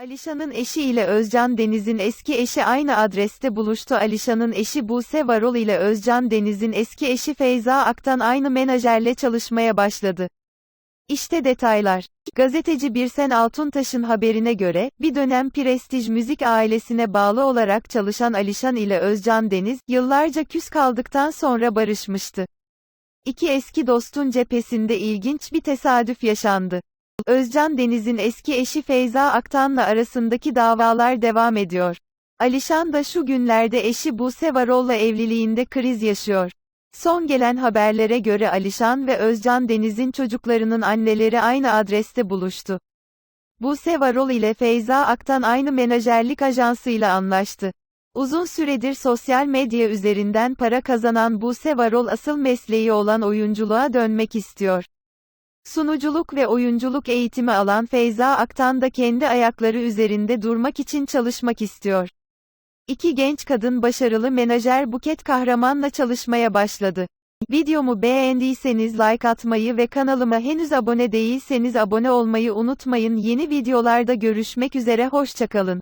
Alişan'ın eşi ile Özcan Deniz'in eski eşi aynı adreste buluştu. Alişan'ın eşi Buse Varol ile Özcan Deniz'in eski eşi Feyza Aktan aynı menajerle çalışmaya başladı. İşte detaylar. Gazeteci Birsen Altuntaş'ın haberine göre, bir dönem Prestij Müzik ailesine bağlı olarak çalışan Alişan ile Özcan Deniz, yıllarca küs kaldıktan sonra barışmıştı. İki eski dostun cephesinde ilginç bir tesadüf yaşandı. Özcan Deniz'in eski eşi Feyza Aktan'la arasındaki davalar devam ediyor. Alişan da şu günlerde eşi Buse Varol'la evliliğinde kriz yaşıyor. Son gelen haberlere göre Alişan ve Özcan Deniz'in çocuklarının anneleri aynı adreste buluştu. Buse Varol ile Feyza Aktan aynı menajerlik ajansıyla anlaştı. Uzun süredir sosyal medya üzerinden para kazanan Buse Varol asıl mesleği olan oyunculuğa dönmek istiyor. Sunuculuk ve oyunculuk eğitimi alan Feyza Aktan da kendi ayakları üzerinde durmak için çalışmak istiyor. İki genç kadın başarılı menajer Buket Kahraman'la çalışmaya başladı. Videomu beğendiyseniz like atmayı ve kanalıma henüz abone değilseniz abone olmayı unutmayın. Yeni videolarda görüşmek üzere hoşçakalın.